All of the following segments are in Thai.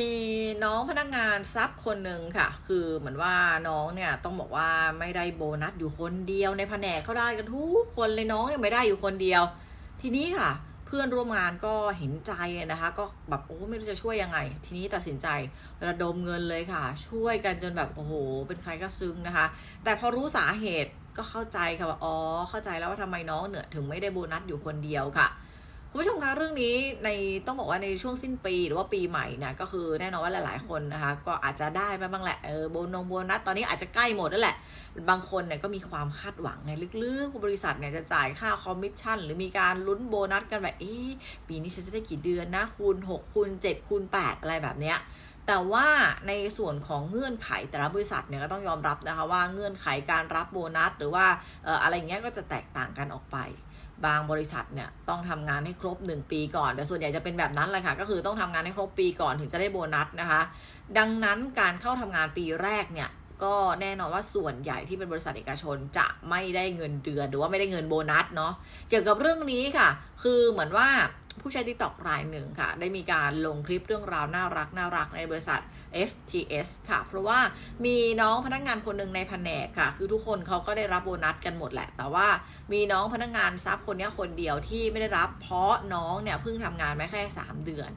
มีน้องพนักงานซับคนหนึ่งค่ะ คือเหมือนว่าน้องเนี่ยต้องบอกว่าไม่ได้โบนัสอยู่คนเดียวในแผนกเขาได้กันทุกคนเลยน้องเนี่ยไม่ได้อยู่คนเดียว ทีนี้ค่ะ เพื่อนร่วมงานก็เห็นใจนะคะ ก็แบบโอ้ไม่รู้จะช่วยยังไง ทีนี้ตัดสินใจระดมเงินเลยค่ะ ช่วยกันจนแบบโอ้โห เป็นใครก็ซึ้งนะคะ แต่พอรู้สาเหตุ ก็เข้าใจค่ะว่าอ๋อเข้าใจแล้วว่าทำไมน้องเนี่ยถึงไม่ได้โบนัสอยู่คนเดียวค่ะคุณผู้ชมคะเรื่องนี้ในต้องบอกว่าในช่วงสิ้นปีหรือว่าปีใหม่เนี่ยก็คือแน่นอนว่าหลาย ๆ คนนะคะ ก็อาจจะได้ไปบ้างแหละเออโบนงโบนัสตอนนี้อาจจะใกล้หมดแล้วแหละ บางคนเนี่ยก็มีความคาดหวังไงลึกๆบริษัทเนี่ยจะจ่ายค่าคอมมิชชั่น หรือมีการลุ้นโบนัสกันแบบเอ๊ปีนี้ฉันจะได้กี่เดือนนะคูณ 6 คูณ 7 คูณ 8 อะไรแบบเนี้ย แต่ว่าในส่วนของเงื่อนไขแต่ละบริษัทเนี่ยก็ต้องยอมรับนะคะว่าเงื่อนไขการรับโบนัส หรือว่าอะไรเงี้ยก็จะแตกต่างกันออกไป บางบริษัทเนี่ยต้องทำงานให้ครบ 1 ปีก่อน แต่ส่วนใหญ่จะเป็นแบบนั้นเลยค่ะ ก็คือต้องทำงานให้ครบปีก่อนถึงจะได้โบนัสนะคะ ดังนั้นการเข้าทำงานปีแรกเนี่ย ก็แน่นอนว่าส่วนใหญ่ที่เป็นบริษัทเอกชนจะไม่ได้เงินเดือน หรือว่าไม่ได้เงินโบนัสเนาะเกี่ยวกับเรื่องนี้ค่ะ คือเหมือนว่าผู้ใช้ TikTok รายหนึ่งค่ะ ได้มีการลงคลิปเรื่องราวน่ารักน่ารักในบริษัท FTS ค่ะ เพราะว่ามีน้องพนักงานคนหนึ่งในแผนกค่ะ คือทุกคนเขาก็ได้รับโบนัสกันหมดแหละ แต่ว่ามีน้องพนักงานซับคนนี้คนเดียวที่ไม่ได้รับ เพราะน้องเนี่ยเพิ่งทำงานไมาแค่ 3 เดือน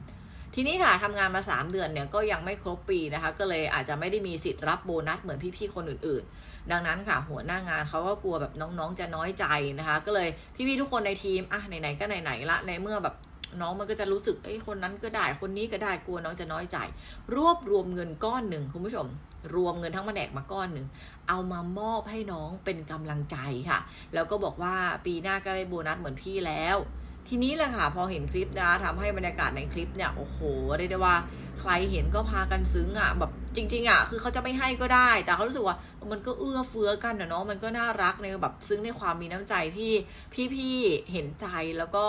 ทีนี้ค่ะทำงานมา 3 เดือนเนี่ยก็ยังไม่ครบปีนะคะ ก็เลยอาจจะไม่ได้มีสิทธิ์รับโบนัสเหมือนพี่ๆคนอื่นๆ ดังนั้นค่ะหัวหน้างานเขาก็กลัวแบบน้องๆจะน้อยใจนะคะ ก็เลยพี่ๆทุกคนในทีมอะไหนๆก็ไหนๆละในเมื่อแบบน้องมันก็จะรู้สึกเอ้คนนั้นก็ได้คนนี้ก็ได้กลัวน้องจะน้อยใจ รวบรวมเงินก้อนหนึ่งคุณผู้ชม รวมเงินทั้งแผนกมาก้อนหนึ่งเอามามอบให้น้องเป็นกำลังใจค่ะ แล้วก็บอกว่าปีหน้าก็ได้โบนัสเหมือนพี่แล้ว ทีนี้แหละค่ะ พอเห็นคลิปนะทำให้บรรยากาศในคลิปเนี่ย โอ้โหเรียกได้ว่าใครเห็นก็พากันซึ้งอะแบบจริง ๆอะคือเขาจะไม่ให้ก็ได้ แต่เขารู้สึกว่ามันก็เอื้อเฟื้อกันนะเนาะมันก็น่ารักในแบบซึ้งในความมีน้ำใจที่พี่ๆเห็นใจแล้วก็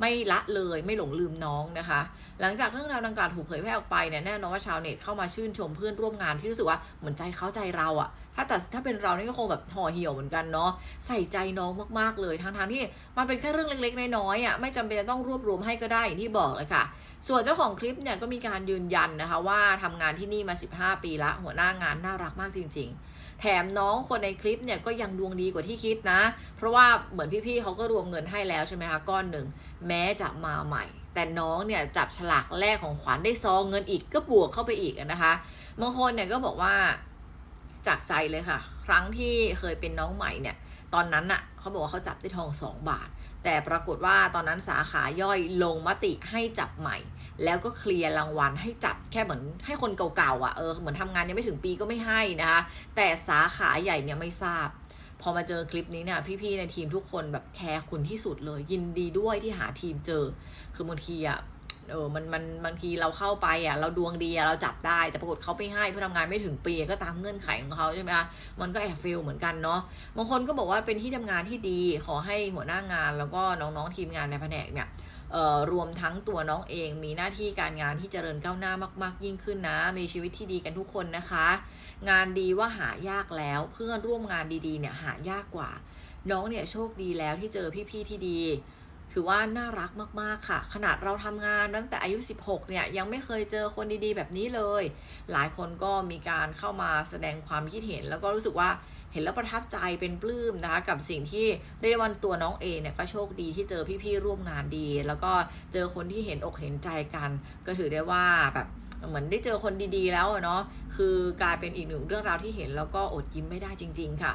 ไม่ละเลยไม่หลงลืมน้องนะคะ หลังจากเรื่องราวดังกล่าวถูกเผยแพร่ออกไปเนี่ยแน่นอนว่าชาวเน็ตเข้ามาชื่นชมเพื่อนร่วมงานที่รู้สึกว่าเหมือนใจเขาใจเราอะ ถ้าแต่ถ้าเป็นเรานี่ก็คงแบบห่อเหี่ยวเหมือนกันเนาะใส่ใจน้องมากๆเลยทั้งทางๆที่มันเป็นแค่เรื่องเล็กๆน้อยๆอะไม่จำเป็นต้องรวบรวมให้ก็ได้อย่างที่บอกเลยค่ะ ส่วนเจ้าของคลิปเนี่ยก็มีการยืนยันนะคะว่าทำงานที่นี่มา 15 ปีละหัวหน้างานน่ารักมากจริง ๆแถมน้องคนในคลิปเนี่ยก็ยังดวงดีกว่าที่คิดนะ เพราะว่าเหมือนพี่ๆเขาก็รวมเงินให้แล้วใช่ไหมคะก้อนหนึ่งแม้จะมาใหม่ แต่น้องเนี่ยจับฉลากแรกของขวัญได้ซองเงินอีกก็บวกเข้าไปอีกนะคะบางคนเนี่ยก็บอกว่า จากใจเลยค่ะ ครั้งที่เคยเป็นน้องใหม่เนี่ยตอนนั้นน่ะเขาบอกว่าเขาจับได้ทอง 2 บาท แต่ปรากฏว่าตอนนั้นสาขาย่อยลงมติให้จับใหม่ แล้วก็เคลียร์รางวัลให้จับแค่เหมือนให้คนเก่าๆอะเออเหมือนทำงานยังไม่ถึงปีก็ไม่ให้นะคะแต่สาขาใหญ่เนี่ยไม่ทราบ พอมาเจอคลิปนี้เนี่ยพี่ๆในทีมทุกคนแบบแคร์คุณที่สุดเลย ยินดีด้วยที่หาทีมเจอ คือบางทีอะ เออมันมันบางทีเราเข้าไปอะเราดวงดีอะเราจับได้แต่ปรากฏเขาไม่ให้เพราะทำงานไม่ถึงปีก็ตามเงื่อนไขของเขาใช่ไหมคะมันก็แอบเฟลเหมือนกันเนาะบางคนก็บอกว่าเป็นที่ทำงานที่ดี ขอให้หัวหน้างานแล้วก็น้องๆทีมงานในแผนกเนี่ยเอ่อรวมทั้งตัวน้องเองมีหน้าที่การงานที่เจริญก้าวหน้ามากๆ ยิ่งขึ้นนะ มีชีวิตที่ดีกันทุกคนนะคะ งานดีว่าหายากแล้วเพื่อนร่วมงานดีๆเนี่ยหายากกว่า น้องเนี่ยโชคดีแล้วที่เจอพี่ๆที่ดี ถือว่าน่ารักมากๆค่ะ ขนาดเราทำงานตั้งแต่อายุ 16 เนี่ย ยังไม่เคยเจอคนดีๆ แบบนี้เลย หลายคนก็มีการเข้ามาแสดงความคิดเห็น แล้วก็รู้สึกว่าเห็นแล้วประทับใจเป็นปลื้มนะคะ กับสิ่งที่เรียกว่าตัวน้องเอเนี่ยก็โชคดีที่เจอพี่ๆร่วมงานดี แล้วก็เจอคนที่เห็นอกเห็นใจกัน ก็ถือได้ว่าแบบเหมือนได้เจอคนดีๆ แล้วเนาะคือกลายเป็นอีกหนึ่งเรื่องราวที่เห็นแล้วก็อดยิ้มไม่ได้จริง ๆ ค่ะ